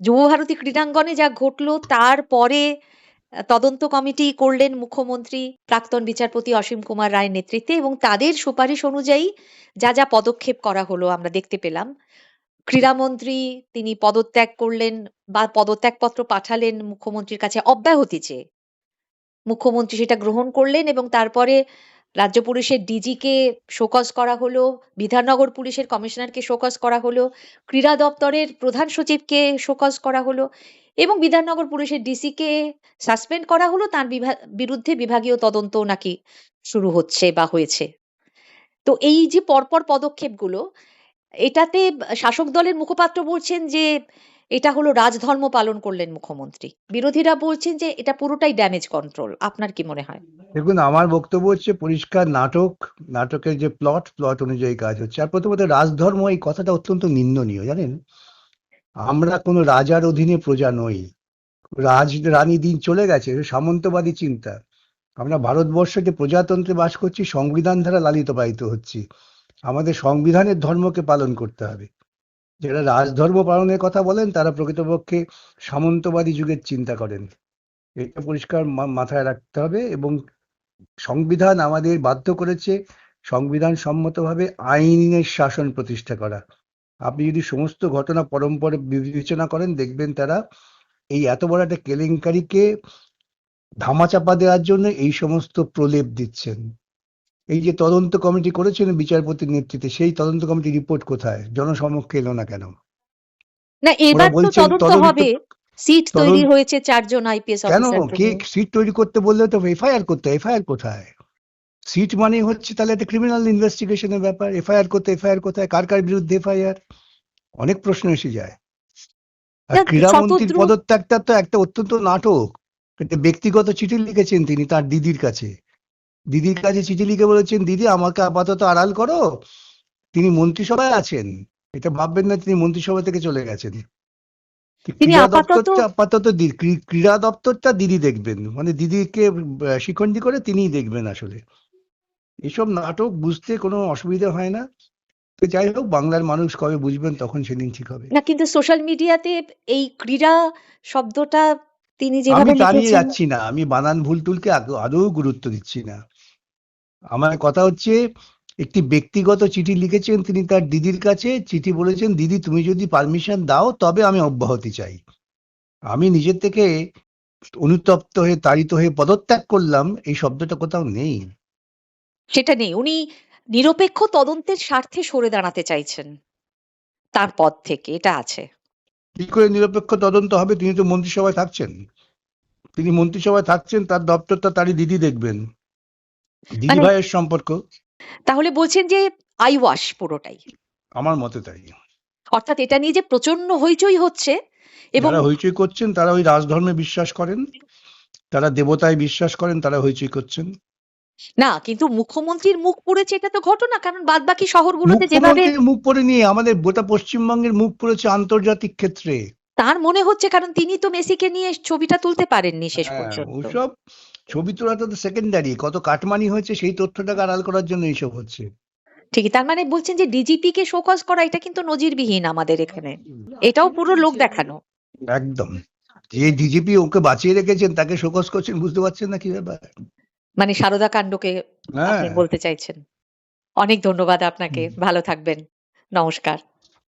যুবভারতী ক্রীড়াঙ্গনে যা ঘটলো তারপরে তদন্ত কমিটি করলেন মুখ্যমন্ত্রী প্রাক্তন বিচারপতি অসীম কুমার রায়ের নেতৃত্বে এবং তাদের সুপারিশ অনুযায়ী যা যা পদক্ষেপ করা হলো আমরা দেখতে পেলাম। ক্রীড়ামন্ত্রী তিনি পদত্যাগ করলেন বা পদত্যাগপত্র পাঠালেন মুখ্যমন্ত্রীর কাছে অব্যাহতি চেয়ে। মুখ্যমন্ত্রী সেটা গ্রহণ করলেন এবং তারপরে রাজ্য পুলিশের ডিজিকে শোকজ করা হলো, বিধাননগর পুলিশের কমিশনারকে শোকজ করা হলো, ক্রীড়া দপ্তরের প্রধান সচিবকে শোকজ করা হলো এবং বিধাননগর পুলিশের ডিসিকে সাসপেন্ড করা হলো, তার বিরুদ্ধে বিভাগীয় তদন্ত নাকি শুরু হচ্ছে বা হয়েছে। তো এই যে পরপর পদক্ষেপগুলো, এটাতে শাসক দলের মুখপাত্র বলছেন যে এটা হলো রাজধর্ম পালন করলেন মুখ্যমন্ত্রী। বিরোধীরা বলছেন যে এটা পুরোটাই ড্যামেজ কন্ট্রোল আপনার কি মনে হয়? দেখুন, আমার বক্তব্য হচ্ছে পরিষ্কার নাটক, নাটকের যে প্লট প্লট অনুযায়ী কাজ হচ্ছে। আর প্রথমত রাজধর্ম এই কথাটা অত্যন্ত নিন্দনীয়, জানেন? আমরা কোনো রাজার অধীনে প্রজা নই। রাজ রানী দিন চলে গেছে সামন্তবাদী চিন্তা। আমরা ভারতবর্ষে যে প্রজাতন্ত্রে বাস করছি, সংবিধান দ্বারা লালিত পালিত হচ্ছি। আমাদের সংবিধানের ধর্মকে পালন করতে হবে। যারা রাজধর্ম পালনের কথা বলেন, তারা প্রকৃতপক্ষে সামন্তবাদী যুগের চিন্তা করেন। এটা পরিষ্কার মাথায় রাখতে হবে এবং সংবিধান আমাদের বাধ্য করেছে সংবিধান সম্মতভাবে আইনের শাসন প্রতিষ্ঠা করা। আপনি যদি সমস্ত ঘটনা পরম্পরা বিবেচনা করেন, দেখবেন তারা এই এত বড় একটা কেলেঙ্কারিকে ধামাচাপা দেওয়ার জন্য এই সমস্ত প্রলেপ দিচ্ছেন। এই যে তদন্ত কমিটি করেছিলেন বিচারপতির নেতৃত্বে সেই তদন্ত কমিটি রিপোর্ট কোথায়? জনসমক্ষে এলো না কেন? না এবার তো তদন্ত হবে। সিট তৈরি হয়েছে চারজন আইপিএস কেন? কে সিট তৈরি করতে বললে তো এফআইআর করতে এফআইআর কোথায়? সিট মানে হচ্ছে তাহলে একটা ক্রিমিনাল ইনভেস্টিগেশনের ব্যাপার। এফআইআর করতে এফআইআর কোথায়? কার কার বিরুদ্ধে এফআইআর? অনেক প্রশ্ন এসে যায়। আর ক্রীড়ামন্ত্রীর পদত্যাগটা তো একটা অত্যন্ত নাটক। একটা ব্যক্তিগত চিঠি লিখেছেন তিনি তার দিদির কাছে। দিদির কাছে চিঠি লিখে বলেছেন দিদি আমাকে আপাতত আড়াল করো। তিনি মন্ত্রিসভায় আছেন। এটা ভাববেন না তিনি মন্ত্রিসভা থেকে চলে গেছেন। তিনি আপাতত- ক্রীড়া দপ্তরটা দিদি দেখবেন। মানে দিদিকে শিখণ্ডী করে তিনিই দেখবেন আসলে। এসব নাটক বুঝতে কোনো অসুবিধা হয় না। তো যাই হোক বাংলার মানুষ কবে বুঝবেন তখন সেদিন ঠিক হবে। না কিন্তু সোশ্যাল মিডিয়াতে এই ক্রীড়া শব্দটা তিনি আমি যেভাবে তা নিয়ে যাচ্ছি না। আমি বানান ভুল টুলকে আদৌ গুরুত্ব দিচ্ছি না। আমার কথা হচ্ছে একটি ব্যক্তিগত চিঠি লিখেছেন তিনি তার দিদির কাছে। চিঠি বলেছেন দিদি তুমি যদি পারমিশন দাও তবে আমি অব্যাহতি চাই। আমি নিজের থেকে অনুতপ্ত হয়ে তাড়িত হয়ে পদত্যাগ করলাম। এই শব্দটা কোথাও নেই। সেটা নেই। উনি নিরপেক্ষ তদন্তের স্বার্থে সরে দাঁড়াতে চাইছেন। তার পদ থেকে এটা আছে। কি করে নিরপেক্ষ তদন্ত হবে? তিনি তো মন্ত্রিসভায় থাকছেন। তিনি মন্ত্রিসভায় থাকছেন তার দপ্তরটা তারই দিদি দেখবেন। দিদি মানে- ভাইয়ের সম্পর্ক। তাহলে বলছেন যে আই ওয়াশ পুরোটাই। আমার মতে তাই। অর্থাৎ এটা নিয়ে যে প্রচণ্ড হইচই হচ্ছে এবং যারা হইচই করছেন তারা ওই রাজধর্মে বিশ্বাস করেন তারা দেবতায় বিশ্বাস করেন তারা হইচই করছেন। না কিন্তু মুখ্যমন্ত্রীর মুখ পড়েছে এটা তো ঘটনা কারণ বাদ বাকি শহরগুলোতে যেভাবে মুখ পড়ে নিয়ে আমাদের গোটা পশ্চিমবঙ্গের মুখ পড়েছে আন্তর্জাতিক ক্ষেত্রে। তার মনে হচ্ছে কারণ তিনি তো মেসিকে নিয়ে ছবিটা তুলতে পারেননি শেষ হ্যাঁ, পর্যন্ত। ওসব ছবি তোলাটা তো সেকেন্ডারি কত কাটমানি হয়েছে সেই তথ্যটাকে আড়াল করার জন্য এইসব হচ্ছে। ঠিকই তার মানে বলছেন যে ডিজিপি কে শোকজ করা এটা কিন্তু নজিরবিহীন আমাদের এখানে। এটাও পুরো লোক দেখানো। একদম। যে ডিজিপি ওকে বাঁচিয়ে রেখেছেন তাকে শোকস করছেন বুঝতে পারছেন না কি ব্যাপার। মানে সারদা কাণ্ডকে হ্যাঁ। আপনি বলতে চাইছেন। অনেক ধন্যবাদ আপনাকে। ভালো থাকবেন। নমস্কার।